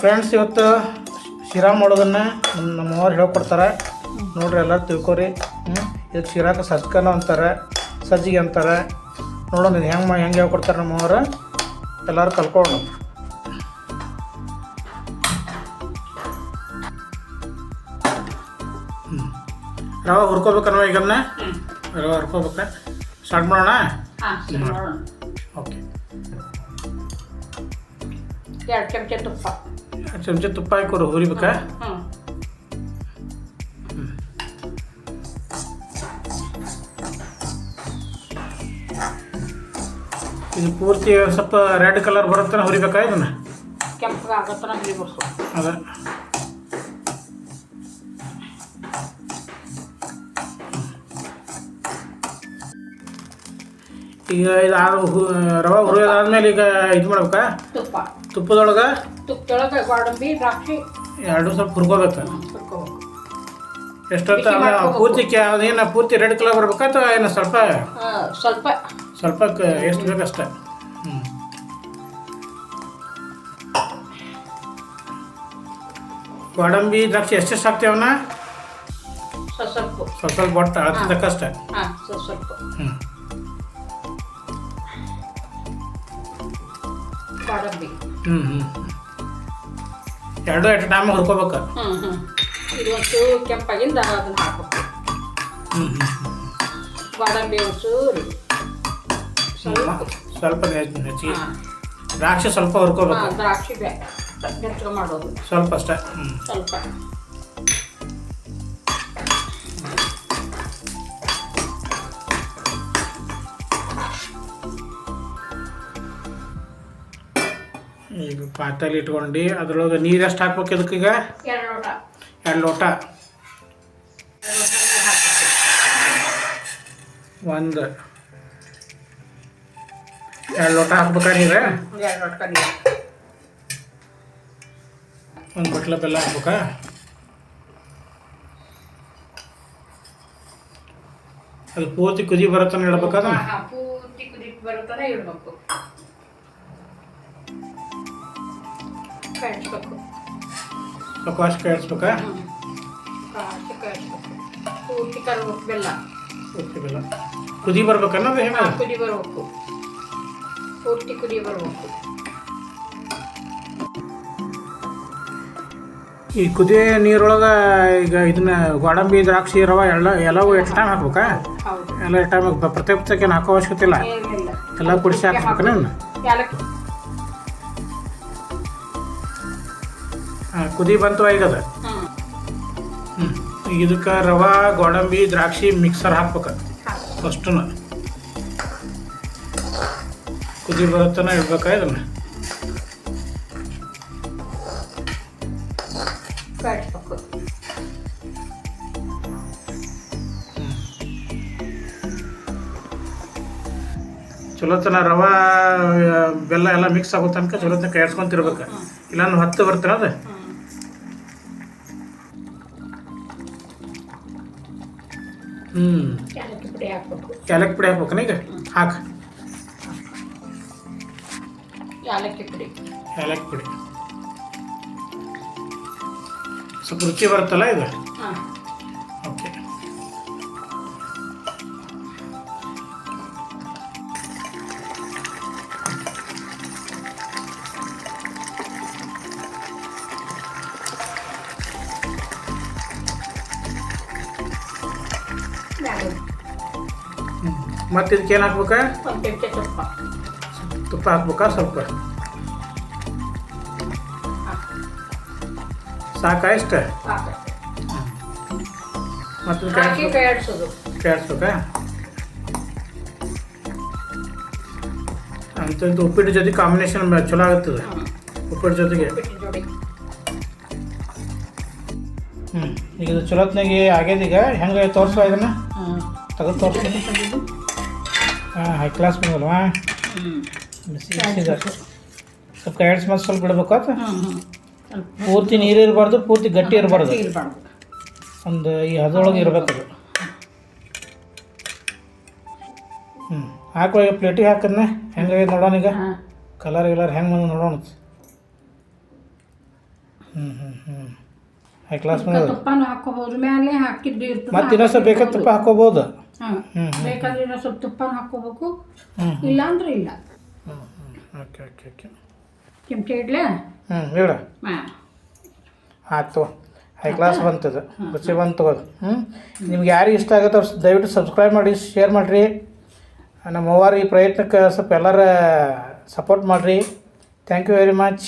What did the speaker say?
Friends ಇವತ್ತು ಶಿರಾ ಮಾಡೋದನ್ನ ನಮ್ಮ ಅವ್ರು ಹೇಳ್ಕೊಡ್ತಾರೆ. ನೋಡ್ರಿ ಎಲ್ಲ ತಿಳ್ಕೊರಿ. ಹ್ಞೂ ಇದಕ್ಕೆ ಶಿರಾಕ ಸಜ್ಕನ ಅಂತಾರೆ ಸಜ್ಜಿಗೆ ಅಂತಾರೆ. ನೋಡೋಣ ಇದು ಹೆಂಗೆ ಹೆಂಗೆ ಹೇಳ್ಕೊಡ್ತಾರೆ ನಮ್ಮ ಅವ್ರು ಎಲ್ಲರೂ ಕಲ್ಕೊಳ್ಳೋಣ ರವ ಹುರ್ಕೋಬೇಕನ್ನೋ ಈಗನ್ನ? ರವೆ ಹುರ್ಕೋಬೇಕ. ಸ್ಟಾರ್ಟ್ ಮಾಡೋಣ? ಓಕೆ ಎರಡು ಚಮಚ ತುಪ್ಪ. ಎರಡು ಚಮಚ ತುಪ್ಪ ಹಾಕಿ ಹುರಿಬೇಕಾ? ಹ್ಞೂ ಇದು ಪೂರ್ತಿ ಸ್ವಲ್ಪ ರೆಡ್ ಕಲರ್ ಬರುತ್ತಾನೆ ಹುರಿಬೇಕಾ ಇದನ್ನ? ಕೆಂಪಗೆ ಹುರಿಬೇಕು. ಅದ. ಈಗ ಇದು ಆದ ರವೆ ಹುರಿಯೋದಾದ್ಮೇಲೆ ಈಗ ಇದು ಮಾಡ್ಬೇಕಾ? ತುಪ್ಪ. ತುಪ್ಪದೊಳಗೆ? ತುಪ್ಪದೊಳಗೆ ಗೋಡಂಬಿ ದ್ರಾಕ್ಷಿ. ಎರಡು ಸ್ವಲ್ಪ ಹುರ್ಕೋಬೇಕು. ಹುರ್ಕೋಬೇಕು. ಎಷ್ಟೊತ್ತು ಪೂರ್ತಿ ಅದೇನು ಪೂರ್ತಿ ರೆಡ್ ಕಲರ್ ಬರ್ಬೇಕಾ ಅಥವಾ ಏನು ಸ್ವಲ್ಪ? ಸ್ವಲ್ಪ. ಸ್ವಲ್ಪ ಎಷ್ಟು ಬೇಕಷ್ಟ? ಹ್ಞೂ ಗೋಡಂಬಿ ದ್ರಾಕ್ಷಿ ಎಷ್ಟೆಷ್ಟು ಹಾಕ್ತೇವನ್ನ ಸ್ವಲ್ಪ ಸ್ವಲ್ಪ. ಬೊಟ್ಟ ಅಳತೆ ತಕ್ಕಷ್ಟೆ. ಹಾಂ ಸ್ವಲ್ಪ ಸ್ವಲ್ಪ. ಹ್ಞೂ ಗೋಡಂಬಿ ಹ್ಞೂ ಹ್ಞೂ ಎರಡು ಎಟ್ ಟೈಮ್ ಹುರ್ಕೋಬೇಕು. ಹ್ಞೂ ಹ್ಞೂ ಇದು ಒಂದು ಕೆಂಪಾಗಿಂದ ಅದನ್ನ ಹಾಕ್ಬೇಕು. ಹ್ಞೂ ಹ್ಞೂ ಗೋಡಂಬಿ ಒಂಚೂರು ಸ್ವಲ್ಪ ಸ್ವಲ್ಪ. ನೆಚ್- ನೆಚ್ಚಿಗೆ ಹಾಂ. ದ್ರಾಕ್ಷಿ ಸ್ವಲ್ಪ ಹುರ್ಕೋಬೇಕು. ದ್ರಾಕ್ಷಿ ಬೆ ಬೆಚ್ಚಗೆ ಮಾಡೋದು. ಸ್ವಲ್ಪ ಅಷ್ಟೇ. ಹ್ಞೂ ಸ್ವಲ್ಪ. ಈಗ ಪಾತ್ರೆಲಿ ಇಟ್ಕೊಂಡು ಅದ್ರೊಳಗೆ ನೀರು ಎಷ್ಟು ಹಾಕ್ಬೇಕು ಇದಕ್ಕೆ ಈಗ? ಎರಡು ಲೋಟ. ಒಂದು. ಎರಡು ಲೋಟ ಹಾಕ್ಬೇಕಾ ನೀರು? ಒಂದು ಬಟ್ಲ ಬೆಲ್ಲ ಹಾಕ್ಬೇಕಾ? ಅದು ಪೂರ್ತಿ ಕುದಿ ಬರುತ್ತಾನೆ ಹಾಂ, ಪೂರ್ತಿ ಕುದಿ ಬರುತ್ತಾನೆ ಇಡ್ಬೇಕು ಕಾಯಿಸ್ಬೇಕು ಸ್ವಲ್ಪ ಅಷ್ಟು ಕಾಯಿಸ್ಬೇಕಾ. ಕಾಯ್ಸಿ ಕಾಯಿಸ್ಬೇಕು ಪೂರ್ತಿ ಕರ್ಬೇಕು ಬೆಲ್ಲ. ಪೂರ್ತಿ ಬೆಲ್ಲ. ಕುದಿ ಬರಬೇಕು ಹೆಂಗೆ? ಕುದಿ ಬರಬೇಕು. ಪೂರ್ತಿ ಕುದಿ ಬರಬೇಕು. ಈ ಕುದಿ ನೀರೊಳಗೆ ಈಗ ಇದನ್ನ ಗೋಡಂಬಿ ದ್ರಾಕ್ಷಿ ರವ ಎಲ್ಲ ಎಲ್ಲವೂ ಎಷ್ಟು ಟೈಮ್ ಹಾಕ್ಬೇಕಾ? ಹೌದು. ಎಲ್ಲ ಟೈಮ್ ಪ್ರತಿ ಪ್ರತ್ಯೇಕ ಹಾಕೋ ಅವಶ್ಯಕತೆ ಇಲ್ಲ? ಎಲ್ಲ ಕುಡಿಸಿ ಹಾಕ್ಬೇಕು ಏಲಕ್ಕಿ ಹಾಂ ಕುದಿ ಬಂತು ಈಗದ ಹ್ಞೂ ಈಗ ಇದಕ್ಕೆ ರವೆ ಗೋಡಂಬಿ ದ್ರಾಕ್ಷಿ ಮಿಕ್ಸರ್ ಹಾಕ್ಬೇಕು. ಫಸ್ಟು ಕುದಿ ಬರುತ್ತನ ಇಡ್ಬೇಕಾ ಇದನ್ನ. ಚಲೋತನ ರವೆ ಬೆಲ್ಲ ಎಲ್ಲ ಮಿಕ್ಸ್ ಆಗೋ ತನಕ ಚಲೋತನ ಕೈಡ್ಸ್ಕೊಂತಿರ್ಬೇಕು ಇಲ್ಲ ಹತ್ತು ಬರ್ತಾರ ಅದು? ಹ್ಞೂ ಏಲಕ್ಕಿ ಪುಡಿ ಹಾಕ್ಬೇಕು. ಏಲಕ್ಕಿ ಪುಡಿ ಹಾಕ್ಬೇಕನ ಈಗ? ಹಾಕು. ಏಲಕ್ಕಿ ಪುಡಿ. ಏಲಕ್ಕಿ ಪುಡಿ. ಸ್ವಲ್ಪ ರುಚಿ ಬರುತ್ತಲ್ಲ ಇದು? ಹಾಂ. ಮತ್ತೆ ಇದಕ್ಕೆ ಏನು ಹಾಕ್ಬೇಕಾ? ತುಪ್ಪ. ತುಪ್ಪ ಹಾಕ್ಬೇಕಾ? ಸ್ವಲ್ಪ. ಸಾಕಾ ಇಷ್ಟ? ಮತ್ತೆ ಕೇಳಿಸ್ಬೇಕಾ ಅಂತಂದು ಉಪ್ಪಿಟ್ಟು ಜೊತೆ ಕಾಂಬಿನೇಷನ್ ಚಲೋ ಆಗುತ್ತದೆ. ಉಪ್ಪಿಟ್ಟು ಜೊತೆಗೆ. ಹ್ಞೂ ಈಗ ಚಲೋತ್ನಾಗೆ ಆಗ್ಯದ ಈಗ? ಹೆಂಗೆ ತೋರಿಸುವ ಇದನ್ನು? ತೆಗೆದು ತೋರಿಸ್ತೀನಿ ಹಾಂ ಹೈ ಕ್ಲಾಸ್ ಬಂದಲ್ವಾ ಸ್ವಲ್ಪ ಎರಡು ಮತ್ತೆ ಸ್ವಲ್ಪ ಬಿಡ್ಬೇಕು ಆತ ಪೂರ್ತಿ ನೀರು ಇರಬಾರ್ದು ಪೂರ್ತಿ ಗಟ್ಟಿ ಇರಬಾರ್ದು. ಒಂದು ಈ ಹದೊಳಗೆ ಇರಬೇಕು ಅದು. ಹ್ಞೂ ಹಾಕೋ ಈಗ ಪ್ಲೇಟಿಗೆ ಹಾಕದ್ನೆ. ಹೆಂಗೆ ನೋಡೋಣ ಈಗ. ಕಲರ್ ಗಿಲರ್ ಹೆಂಗೆ ಬಂದು ನೋಡೋಣ. ಹ್ಞೂ ಹ್ಞೂ ಹ್ಞೂ ಕ್ಲಾಸ್ ಅದಕ್ಕೆ ತುಪ್ಪನೂ ಹಾಕೋಬಹುದು ಮೇಲೆ ಹಾಕಿದ್ದು ಇರ್ತದೆ ಮತ್ತೆ ಇನ್ನೊಂದು ಸ್ವಲ್ಪ ಬೇಕಾದ ತುಪ್ಪ ಹಾಕೋಬಹುದು ಹಾಂ ಬೇಕಾದ್ರೆ ಇನ್ನೊಂದು ಸ್ವಲ್ಪ ತುಪ್ಪ ಹಾಕೋಬೇಕು ಇಲ್ಲ. ಅಂದ್ರೆ ಇಲ್ಲ ಓಕೆ ಓಕೆ ಓಕೆ. ಚಿಮಟೆ ಇಡ್ಲೆ? ಹ್ಞೂ ಹೇಳ ಹಾಂ. ಆಯ್ತು ಹೈ ಕ್ಲಾಸ್ ಬಂತದ ರುಚಿ ಬಂತು ತಗೋದು ಹ್ಞೂ ನಿಮ್ಗೆ ಯಾರಿಗೆ ಇಷ್ಟ ಆಗುತ್ತೆ ಅವ್ರು ದಯವಿಟ್ಟು ಸಬ್ಸ್ಕ್ರೈಬ್ ಮಾಡಿ ಶೇರ್ ಮಾಡಿರಿ. ನಮ್ಮ ಅವ್ವಾರ ಈ ಪ್ರಯತ್ನಕ್ಕೆ ಸ್ವಲ್ಪ ಎಲ್ಲರ ಸಪೋರ್ಟ್ ಮಾಡಿರಿ. Thank you very much